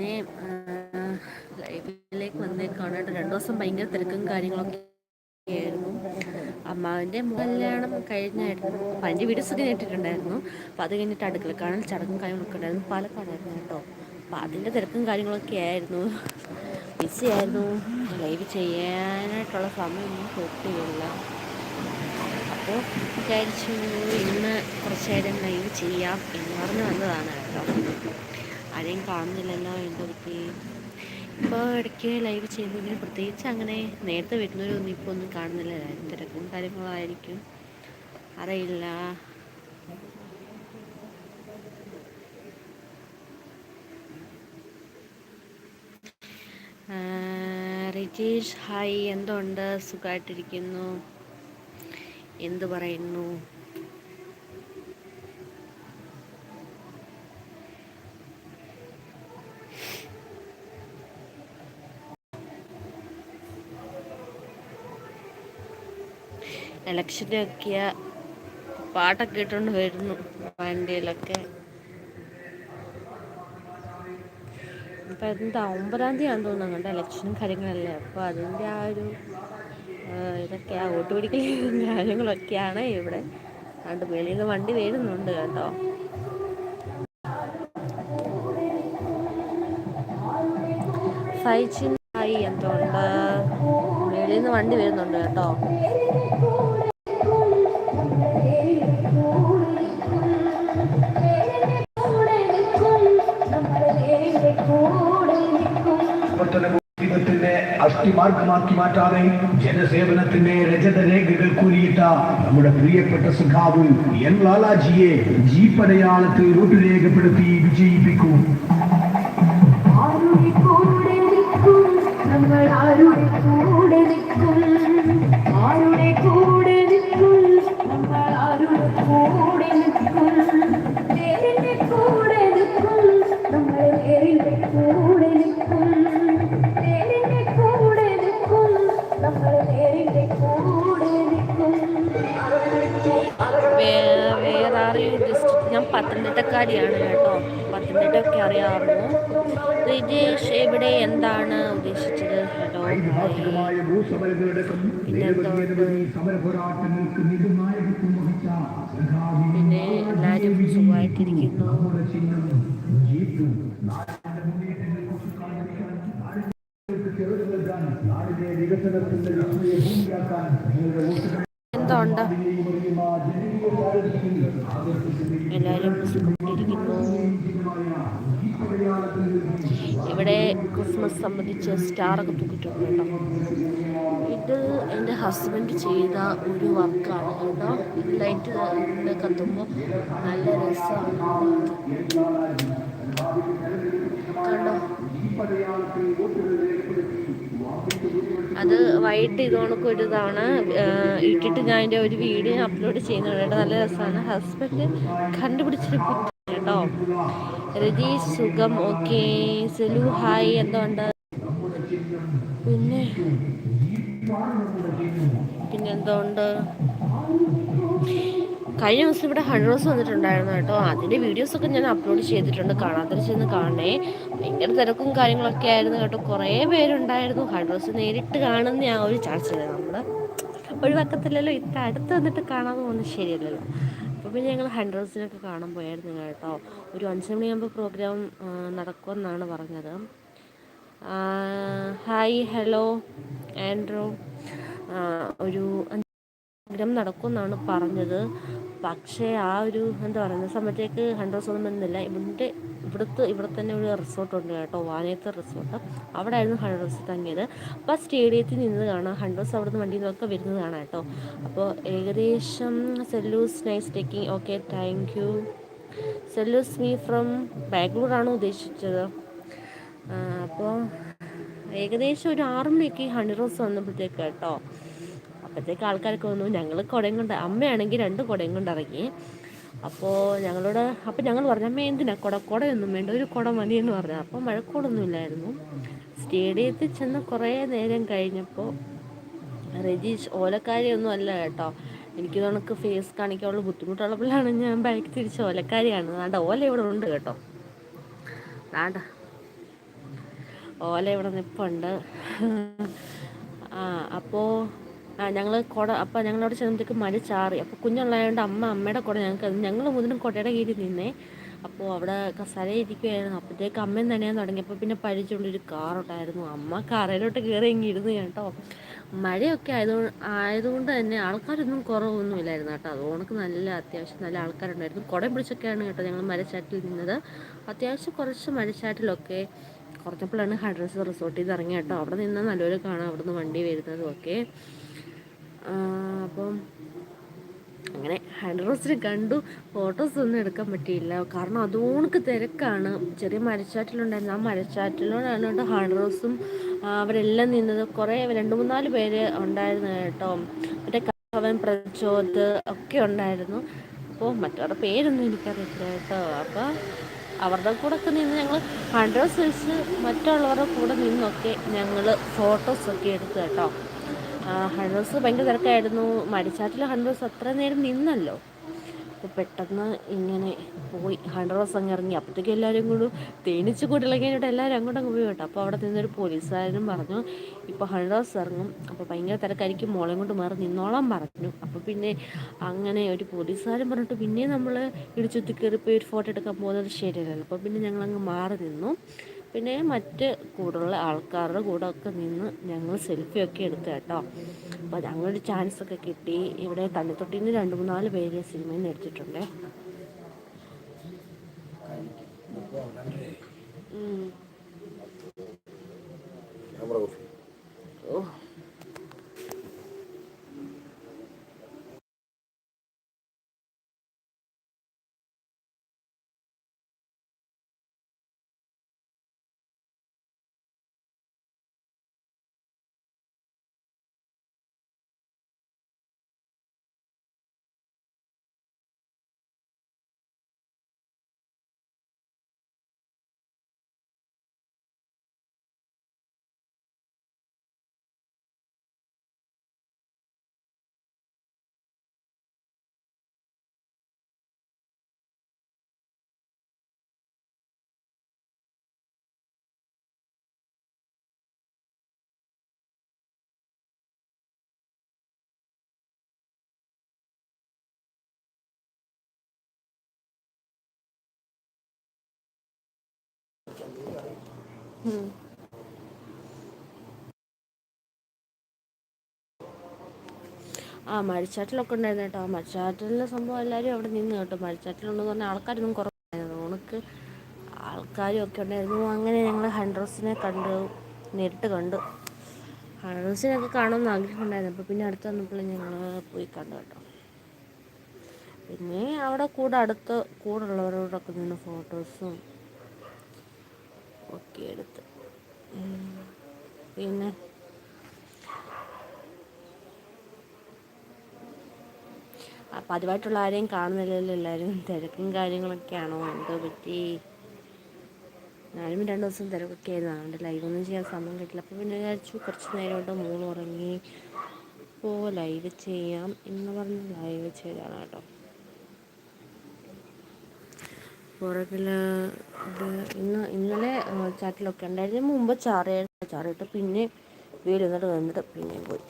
പിന്നെ ലൈഫിലേക്ക് വന്നേക്കാണായിട്ട് രണ്ടു ദിവസം ഭയങ്കര തിരക്കും കാര്യങ്ങളൊക്കെ ആയിരുന്നു അമ്മാവിന്റെ കല്യാണം കഴിഞ്ഞായിരുന്നു. അപ്പം അതിന്റെ സ്ഥിതി കേട്ടിട്ടുണ്ടായിരുന്നു. അപ്പോൾ അത് കഴിഞ്ഞിട്ട് അടുക്കള കാണാൻ ചടങ്ങും കാര്യങ്ങളൊക്കെ ഉണ്ടായിരുന്നു. പാലക്കാടായിരുന്നു കേട്ടോ. അപ്പം അതിന്റെ തിരക്കും കാര്യങ്ങളൊക്കെ ആയിരുന്നു. ബിസി ആയിരുന്നു. ലൈവ് ചെയ്യാനായിട്ടുള്ള സമയമൊന്നും കിട്ടിയില്ല. അപ്പോൾ വിചാരിച്ചു ഇന്ന് കുറച്ച് നേരം ലൈവ് ചെയ്യാം എന്ന് പറഞ്ഞ് വന്നതാണ് കേട്ടോ. ആരെയും കാണുന്നില്ലല്ലോ എന്റെ പറ്റി? ഇപ്പോൾ ഇടയ്ക്ക് ലൈവ് ചെയ്യുന്നതിന് പ്രത്യേകിച്ച് അങ്ങനെ നേരത്തെ വരുന്നവരൊന്നും ഇപ്പോൾ ഒന്നും കാണുന്നില്ല. തിരക്കും കാര്യങ്ങളായിരിക്കും അറിയില്ല. റിജീഷ് ഹായ്. എന്തുണ്ട്? സുഖമായിട്ടിരിക്കുന്നു എന്തു പറയുന്നു? ഇലക്ഷനൊക്കെ പാട്ടൊക്കെ ഇട്ടുകൊണ്ട് വരുന്നു വണ്ടിയിലൊക്കെ. അപ്പം എന്താ ഒമ്പതാം തീയതി ആണെന്ന് തോന്നുന്നു അങ്ങോട്ട് ഇലക്ഷനും കാര്യങ്ങളല്ലേ? അപ്പോൾ അതിന്റെ ആ ഒരു ഇതൊക്കെയാ വോട്ട് പിടിക്കലും കാര്യങ്ങളൊക്കെയാണ് ഇവിടെ. അതുകൊണ്ട് വെളിയിൽ നിന്ന് വണ്ടി വരുന്നുണ്ട് കേട്ടോ. സൈച്ചിനായി എന്തുകൊണ്ട് വെളിയിൽ നിന്ന് വണ്ടി വരുന്നുണ്ട് കേട്ടോ. അസ്ഥിമാർഗമാക്കി മാറ്റാതെ ജനസേവനത്തിന്റെ രജതരേഖകൾ കൂലിയിട്ട നമ്മുടെ പ്രിയപ്പെട്ട സുഖാവ് എൻ ലാലാജിയെ ജീപ്പടയാളത്തിൽ റൂട്ട് രേഖപ്പെടുത്തി വിജയിപ്പിക്കും. നമ്മൾ ആരുടെ പത്തനംതിട്ടക്കാരിയാണ് കേട്ടോ. പത്തനംതിട്ടയൊക്കെ അറിയാമോ റിജേഷ് എവിടെ എന്താണ് ഉദ്ദേശിച്ചത് സഖാവി പിന്നെ എല്ലാവരും സുഖമായിട്ടിരിക്കുന്നു. എന്തുണ്ട് എല്ലാവരും സുഖപ്പെട്ടിരിക്കുന്നു ഇവിടെ ക്രിസ്മസ് സംബന്ധിച്ച് സ്റ്റാറൊക്കെ തൂക്കിയിട്ടുണ്ട് കേട്ടോ. ഇത് എന്റെ ഹസ്ബൻഡ് ചെയ്ത ഒരു വർക്കാണ് കേട്ടോ. ലൈറ്റ് ഇവിടെ കത്തുമ്പോൾ നല്ല രസമാണ്. കണ്ടോ? അത് വൈകിട്ട് ഇത് കണക്ക് ഒരു തവണ ഇട്ടിട്ട് ഞാൻ എന്റെ ഒരു വീഡിയോ അപ്ലോഡ് ചെയ്യുന്നുണ്ട് നല്ല രസമാണ്. ഹസ്ബൻഡ് കണ്ടുപിടിച്ചിട്ട് കേട്ടോ. രജീഷ് സുഖം ഓക്കെ സെലു ഹായ് എന്തുണ്ട്? പിന്നെ പിന്നെ എന്തുകൊണ്ട് കഴിഞ്ഞ ദിവസം ഇവിടെ ഹൺഡ്രോസ് വന്നിട്ടുണ്ടായിരുന്നു കേട്ടോ. അതിന്റെ വീഡിയോസൊക്കെ ഞാൻ അപ്ലോഡ് ചെയ്തിട്ടുണ്ട്. കാണാത്തൊരു ചെന്ന് കാണണേ. ഭയങ്കര തിരക്കും കാര്യങ്ങളൊക്കെ ആയിരുന്നു കേട്ടോ. കുറേ പേരുണ്ടായിരുന്നു. ഹൺഡ്രോസ് നേരിട്ട് കാണുന്ന ആ ഒരു ചാൻസ് നമ്മൾ ഒഴിവാക്കത്തില്ലല്ലോ. ഇത്ര അടുത്ത് വന്നിട്ട് കാണാമെന്ന് പോകുന്നത് ശരിയല്ലല്ലോ. അപ്പോൾ പിന്നെ ഞങ്ങൾ ഹൺഡ്രോസിനൊക്കെ കാണാൻ പോയായിരുന്നു കേട്ടോ. ഒരു അഞ്ച് മണിയാകുമ്പോൾ പ്രോഗ്രാം നടക്കുമെന്നാണ് പറഞ്ഞത്. ഹായ് ഹലോ ആൻഡ്രോ ഒരു പ്രോഗ്രാം നടക്കുമെന്നാണ് പറഞ്ഞത്. പക്ഷേ ആ ഒരു എന്താ പറയുന്ന സമയത്തേക്ക് ഹൺഡ്രഡ്സ് ഒന്നും വരുന്നില്ല ഇവിടെ ഇവിടുത്തെ ഇവിടെ തന്നെ ഒരു റിസോർട്ട് ഉണ്ട് കേട്ടോ വാനയത്തെ റിസോർട്ട് അവിടെ ആയിരുന്നു ഹൺഡ്രഡ്സ് തങ്ങിയത്. അപ്പോൾ സ്റ്റേഡിയത്തിൽ നിന്ന് കാണാം ഹൺഡ്രഡ്സ് അവിടെ നിന്ന് വണ്ടിയിൽ നിന്നൊക്കെ വരുന്നത് കാണാം കേട്ടോ. അപ്പോൾ ഏകദേശം Sellus nice taking okay thank you Sellus me from Bangalore ആണ് ഉദ്ദേശിച്ചത്. അപ്പോൾ ഏകദേശം ഒരു ആറ് മണിയൊക്കെ ഹൺഡ്രഡ്സ് വന്നപ്പോഴത്തേക്ക് കേട്ടോ. അപ്പോഴത്തേക്ക് ആൾക്കാരൊക്കെ വന്നു. ഞങ്ങൾ കുടയും കൊണ്ട് അമ്മയാണെങ്കിൽ രണ്ട് കുടയും കൊണ്ട് ഇറങ്ങി. അപ്പോൾ ഞങ്ങളോട് അപ്പോൾ ഞങ്ങൾ പറഞ്ഞു അമ്മ എന്തിനാ കുട? കുടയൊന്നും വേണ്ട ഒരു കുട മതി എന്ന് പറഞ്ഞു. അപ്പോൾ മഴക്കോടൊന്നും ഇല്ലായിരുന്നു. സ്റ്റേഡിയത്തിൽ ചെന്ന് കുറേ നേരം കഴിഞ്ഞപ്പോൾ രജീഷ് ഓലക്കാരിയൊന്നും അല്ല കേട്ടോ. എനിക്ക് കണക്ക് ഫേസ് കാണിക്കാനുള്ള ബുദ്ധിമുട്ടുള്ളപ്പോഴാണ് ഞാൻ ബൈക്ക് തിരിച്ച് ഓലക്കാരിയാണ്. അതാണ്ട് ഓല ഇവിടെ ഉണ്ട് കേട്ടോ. അതാണ്ട് ഓല ഇവിടെ നിപ്പുണ്ട്. ആ അപ്പോൾ ഞങ്ങൾ കുട അപ്പോൾ ഞങ്ങളവിടെ ചെന്നപ്പോഴത്തേക്ക് മഴ ചാറി. അപ്പോൾ കുഞ്ഞുള്ളതുകൊണ്ട് അമ്മ അമ്മയുടെ കുട ഞങ്ങൾക്ക് ഞങ്ങൾ മുതലും കുടയുടെ കീഴിൽ നിന്നേ. അപ്പോൾ അവിടെ കസരയിരിക്കുമായിരുന്നു അപ്പോഴത്തേക്ക് അമ്മയും തന്നെയാണ് തുടങ്ങിയപ്പോൾ പിന്നെ പരിചയമുള്ളൊരു കാറുണ്ടായിരുന്നു അമ്മ കാറിലോട്ട് കയറി ഇങ്ങിരുന്നു കേട്ടോ. മഴയൊക്കെ ആയതുകൊണ്ട് ആയതുകൊണ്ട് തന്നെ ആൾക്കാരൊന്നും കുറവൊന്നുമില്ലായിരുന്നു കേട്ടോ. അതുകൊണ്ട് നല്ല അത്യാവശ്യം നല്ല ആൾക്കാരുണ്ടായിരുന്നു. കുടം പിടിച്ചൊക്കെയാണ് കേട്ടോ ഞങ്ങൾ മരച്ചാറ്റിൽ നിന്നത്. അത്യാവശ്യം കുറച്ച് മരച്ചാറ്റിലൊക്കെ കുറച്ചപ്പോഴാണ് ഹൈഡ്രസ് റിസോർട്ടിൽ നിന്ന് ഇറങ്ങി കേട്ടോ. അവിടെ നിന്ന് നല്ലൊരു കാണാം. അവിടെ നിന്ന് വണ്ടി വരുന്നതും ഒക്കെ. അപ്പം അങ്ങനെ ഹാൻഡ് റോസിനെ കണ്ടു. ഫോട്ടോസ് ഒന്നും എടുക്കാൻ പറ്റിയില്ല. കാരണം അതുകൊണ്ട് തിരക്കാണ്. ചെറിയ മരച്ചാറ്റിലുണ്ടായിരുന്നു. ആ മരച്ചാറ്റിലോടാണ് കേട്ടോ ഹാൻഡ് റോസും അവരെല്ലാം നിന്നത്. കുറേ രണ്ട് മൂന്നാൽ പേര് ഉണ്ടായിരുന്നു കേട്ടോ. മറ്റേ കവൻ പ്രചോദ് ഒക്കെ ഉണ്ടായിരുന്നു. അപ്പോൾ മറ്റവരുടെ പേരൊന്നും എനിക്കറിയില്ല കേട്ടോ. അപ്പോൾ അവരുടെ കൂടെ ഒക്കെ നിന്ന് ഞങ്ങൾ ഹൺഡ്രഡ് സൈസ് മറ്റുള്ളവരുടെ കൂടെ നിന്നൊക്കെ ഞങ്ങൾ ഫോട്ടോസൊക്കെ എടുത്തു കേട്ടോ. ഹൺഡ്രഡ്സ് ഭയങ്കര തിരക്കായിരുന്നു. മടിച്ചാറ്റിൽ ഹൺഡ്രഡ്സ് അത്ര നേരം നിന്നല്ലോ. അപ്പോൾ പെട്ടെന്ന് ഇങ്ങനെ പോയി. ഹൺഡ്രഡ്സ് അങ്ങ് ഇറങ്ങി. അപ്പോഴത്തേക്കും എല്ലാവരും കൂടി തേനിച്ച് കൂട്ടിളങ്ങിയിട്ട് എല്ലാവരും അങ്ങോട്ട് അങ്ങ് പോയി കേട്ടോ. അപ്പോൾ അവിടെ നിന്നൊരു പോലീസുകാരനും പറഞ്ഞു ഇപ്പോൾ ഹൺഡ്രഡ്സ് ഇറങ്ങും. അപ്പോൾ ഭയങ്കര തിരക്കായിരിക്കും. മോളെ കൊണ്ട് മാറി നിന്നോളാൻ പറഞ്ഞു. അപ്പോൾ പിന്നെ അങ്ങനെ ഒരു പോലീസുകാരൻ പറഞ്ഞിട്ട് പിന്നെ നമ്മൾ ഇടിച്ചുത്തി കയറിപ്പോയി ഒരു ഫോട്ടോ എടുക്കാൻ പോകുന്നത് ശരിയല്ലല്ലോ. അപ്പോൾ പിന്നെ ഞങ്ങളങ്ങ് മാറി നിന്നു. പിന്നെ മറ്റ് കൂടുള്ള ആൾക്കാരുടെ കൂടെ ഒക്കെ നിന്ന് ഞങ്ങൾ സെൽഫിയൊക്കെ എടുത്തു കേട്ടോ. അപ്പോൾ ഞങ്ങളൊരു ചാൻസ് ഒക്കെ കിട്ടി. ഇവിടെ തണ്ണിത്തൊട്ടിയിൽ നിന്ന് രണ്ട് മൂന്നാൽ പേര് സിനിമയിൽ നിന്ന് എടുത്തിട്ടുണ്ട്. ഓ. ആ മരിച്ചാറ്റിലൊക്കെ ഉണ്ടായിരുന്നു കേട്ടോ. മരിച്ചാറ്റിലെ സംഭവം എല്ലാവരും അവിടെ നിന്ന് കേട്ടോ. മരിച്ചാറ്റിലുണ്ടെന്ന് പറഞ്ഞാൽ ആൾക്കാരൊന്നും കുറവായിരുന്നു. ഉണക്ക് ആൾക്കാരും ഒക്കെ ഉണ്ടായിരുന്നു. അങ്ങനെ ഞങ്ങൾ ഹൺഡ്രോസിനെ കണ്ടു നേരിട്ട് കണ്ടു. ഹൺഡ്രോസിനൊക്കെ കാണുമെന്ന് ആഗ്രഹം ഉണ്ടായിരുന്നു അപ്പോൾ പിന്നെ അടുത്ത് വന്നപ്പോൾ ഞങ്ങൾ പോയി കണ്ടു കേട്ടോ. പിന്നെ അവിടെ കൂടെ അടുത്ത് കൂടുള്ളവരോടൊക്കെ നിന്ന് ഫോട്ടോസും ഒക്കെ എടുത്ത് പിന്നെ? പതിവായിട്ടുള്ള ആരെയും കാണുന്നില്ലല്ലോ എല്ലാവരും തിരക്കും കാര്യങ്ങളൊക്കെയാണോ? എന്തോ പറ്റി? ഞാനും രണ്ട് ദിവസം തിരക്കൊക്കെ ആയിരുന്നു. അതുകൊണ്ട് ലൈവൊന്നും ചെയ്യാൻ സമയം കിട്ടില്ല. അപ്പോൾ പിന്നെ വിചാരിച്ചു കുറച്ച് നേരം കൊണ്ട് മൂന്ന് ഉറങ്ങി ഇപ്പോൾ ലൈവ് ചെയ്യാം എന്ന് പറഞ്ഞ് ലൈവ് ചെയ്താണ് കേട്ടോ. പുറകിൽ ഇത് ഇന്ന് ഇന്നലെ ചാറ്റിലൊക്കെ ഉണ്ടായിരുന്നു. മുമ്പ് ചാറിയായിരുന്നു. ചാറിയിട്ട് പിന്നെ വെയിൽ എന്നിട്ട് വന്നിട്ട് പിന്നെയും പോയി.